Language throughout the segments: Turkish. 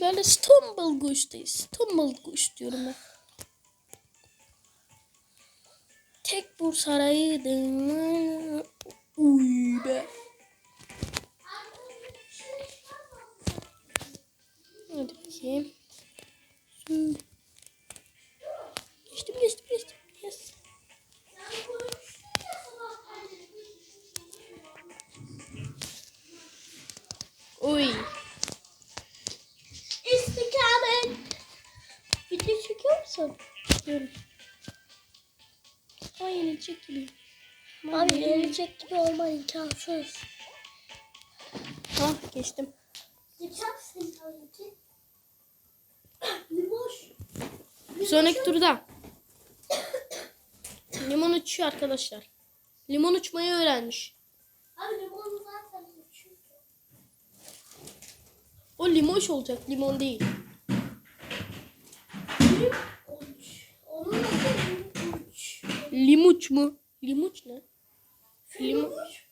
Böyle stumble kuştayız. Stumble kuş diyorum ben. Tek bur saraydım. Uy be. Hadi bakayım. Geçtim geçtim geçtim. Yes. Uy. Diyorum. Ay yenecek gibi. Abi gelecek gibi olma imkansız. Ha geçtim. Geçersin tabii ki. Limoş. Sonraki turda. Limon uçuyor arkadaşlar. Limon uçmayı öğrenmiş. Abi limon zaten uçuyor. O limoş olacak, limon değil. Uç. Onun adı uç. Limuç mu? Limuç ne? Filmuş.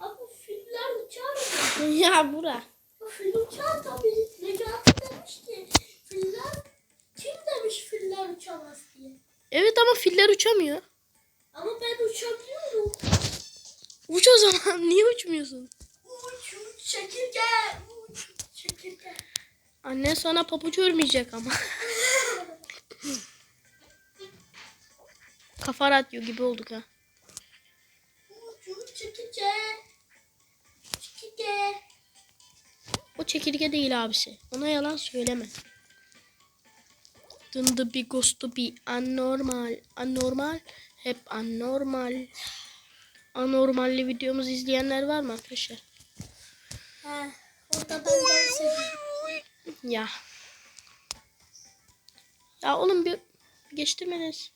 Abi filler uçar mı? ya bura. Bu Fil uçar tabii. Necati demiş ki filler kim demiş filler uçamaz diye. Evet ama filler uçamıyor. Ama ben uçabiliyorum. Uç o zaman. Niye uçmuyorsun? Uç uç çekirge. Uç çekirge. Anne sana pabuç örmeyecek ama. Kafa radyo gibi olduk ha. Çekirge. Çekirge. O çekirge değil abisi. Ona yalan söyleme. Dındı bir ghostu bir anormal. Anormal. Hep anormal. Anormalli videomuzu izleyenler var mı arkadaşlar? Ha, orada ben. Ya. Ya oğlum bir geçtirmeniz.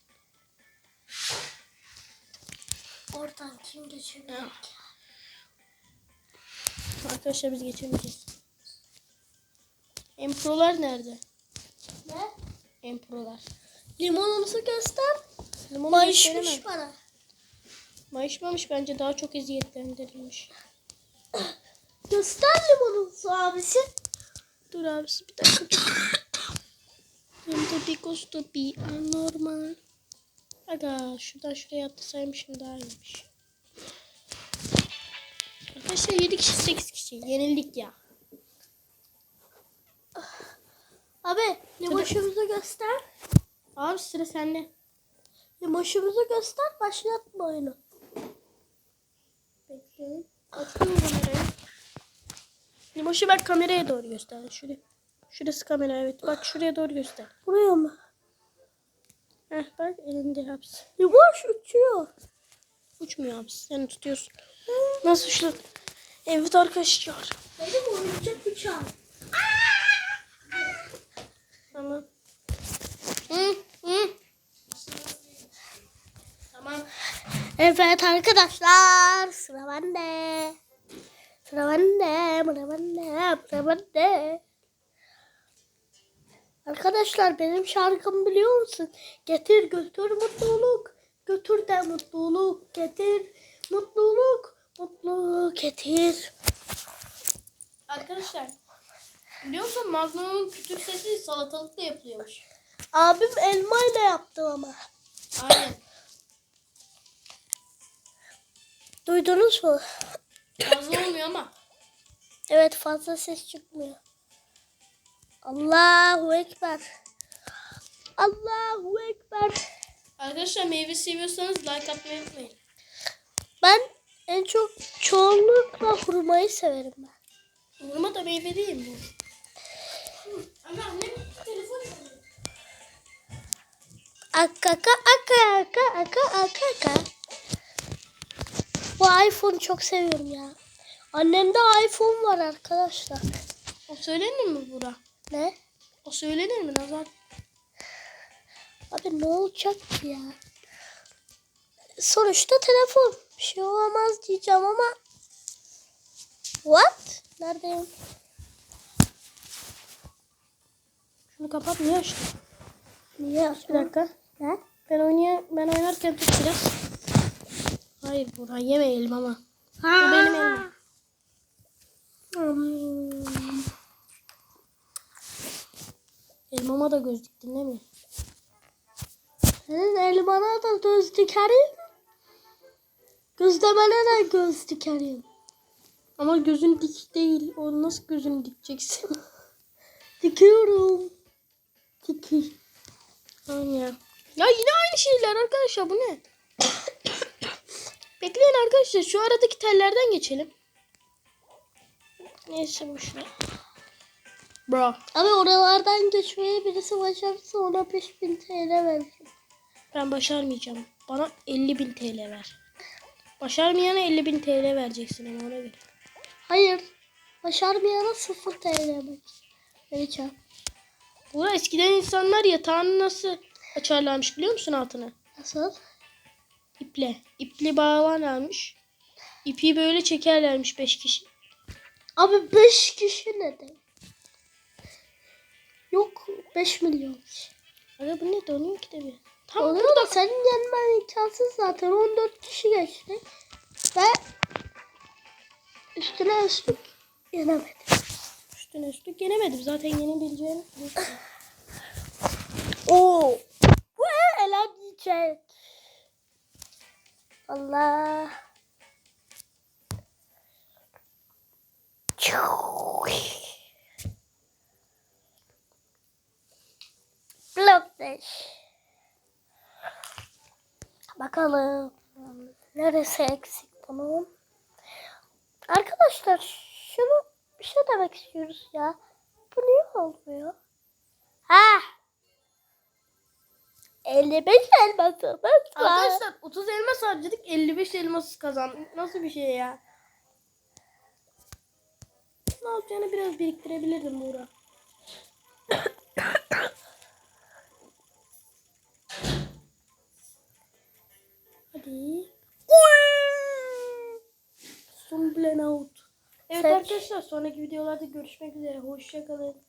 Oradan kim geçiyor? Ya. Arkadaşlar biz geçemeyeceğiz. Emprolar nerede? Ne? Emprolar. Limonumuzu göster. Limonu Mayışmış bana. Mayışmamış bence daha çok eziyetlendirilmiş. Göster limonumuzu abisi. Dur abisi bir dakika. Dındı bir ghostu bir anormal. Aga şuradan şuraya atlasaymışım daha iyiymiş. Arkadaşlar 7 kişi 8 kişi. Yenildik ya. Abi limoşumuzu göster. Abi sıra sende. Limoşumuzu göster. Başlatma oyunu. Bekleyin. Açıyorum kamerayı. Limoşu bak kameraya doğru göster. Şuraya. Şurası kamera evet. Bak şuraya doğru göster. Buraya mı? Heh bak elinde hapis. Limoş uçuyor. Uçmuyor hapis. Sen tutuyorsun. Nasıl şu? Evet arkadaşlar. Benim oyuncak uçağım. Tamam. Hı, hı. Tamam. Evet arkadaşlar sıra bende. Sıra bende, sıra bende, sıra bende. Arkadaşlar benim şarkımı biliyor musun? Getir götür mutluluk, götür de mutluluk, getir mutluluk, mutluluk getir. Arkadaşlar. Biliyor musun Magnum'un kütür sesi salatalıkla yapılıyormuş. Abim elmayla yaptı ama. Aynen. Duydunuz mu? Fazla olmuyor ama. Evet fazla ses çıkmıyor. Allahu Ekber. Allahu Ekber. Arkadaşlar meyve seviyorsanız like atmayı unutmayın. Ben en çok çoğunlukla hurmayı severim ben. Vurma da meyve değil mi bu? Ama annem telefon çalıyor. Akaka aka aka aka aka aka. Bu iPhone'u çok seviyorum ya. Annemde iPhone var arkadaşlar. O söylenir mi Bura? Ne? O söylenir mi Nazar? Abi ne olacak ki ya? Sonuçta telefon. Bir şey olamaz diyeceğim ama. What? Neredeyim? Şunu kapat niye açtın? Niye Bir dakika. Ne? Ben oynaya ben oynarken tut biraz. Hayır Bura yeme elmama. Bu Ha. benim elmam. Hmm. Elmama da göz diktin değil mi? Senin elmana da göz dikerim. Gözlemene de göz dikerim. Ama gözün dik değil. O nasıl gözünü dikeceksin? Dikiyorum. Diki. Aynen ya. Yine aynı şeyler arkadaşlar bu ne? Bekleyin arkadaşlar şu aradaki tellerden geçelim. Neyse boşver. Bro. Abi oralardan geçmeye birisi başarırsa ona 5000 TL veririm. Ben başarmayacağım. Bana 50.000 TL ver. Başarmayana 50.000 TL vereceksin ama ona göre. Hayır. Başarmayana 0 TL mi? Vereceğim. Bu eskiden insanlar yatağını nasıl açarlarmış biliyor musun altını? Nasıl? İple. İpli bağlarlarmış. İpi böyle çekerlermiş 5 kişi. Abi 5 kişi ne demek? Yok 5 milyon. Aga bu ne donuyor ki de bir. Tam da senin yenmen imkansız zaten 14 kişi geçti. Ve üstüne üstlük yenemedim. Üstüne üstlük yenemedim zaten yenebileceğim. Şey. Oo. Bu el elenmeyecek. Allah. Çuuu. 35. Bakalım. Neresi eksik bunun? Arkadaşlar şunu bir şey demek istiyoruz ya. Bu niye olmuyor? Ha! 55 elması. Arkadaşlar 30 elmas harcadık 55 elması kazandık. Nasıl bir şey ya? Ne yapacağını biraz biriktirebilirdim Buğra. Out. Evet Seç. arkadaşlar sonraki videolarda görüşmek üzere. Hoşçakalın.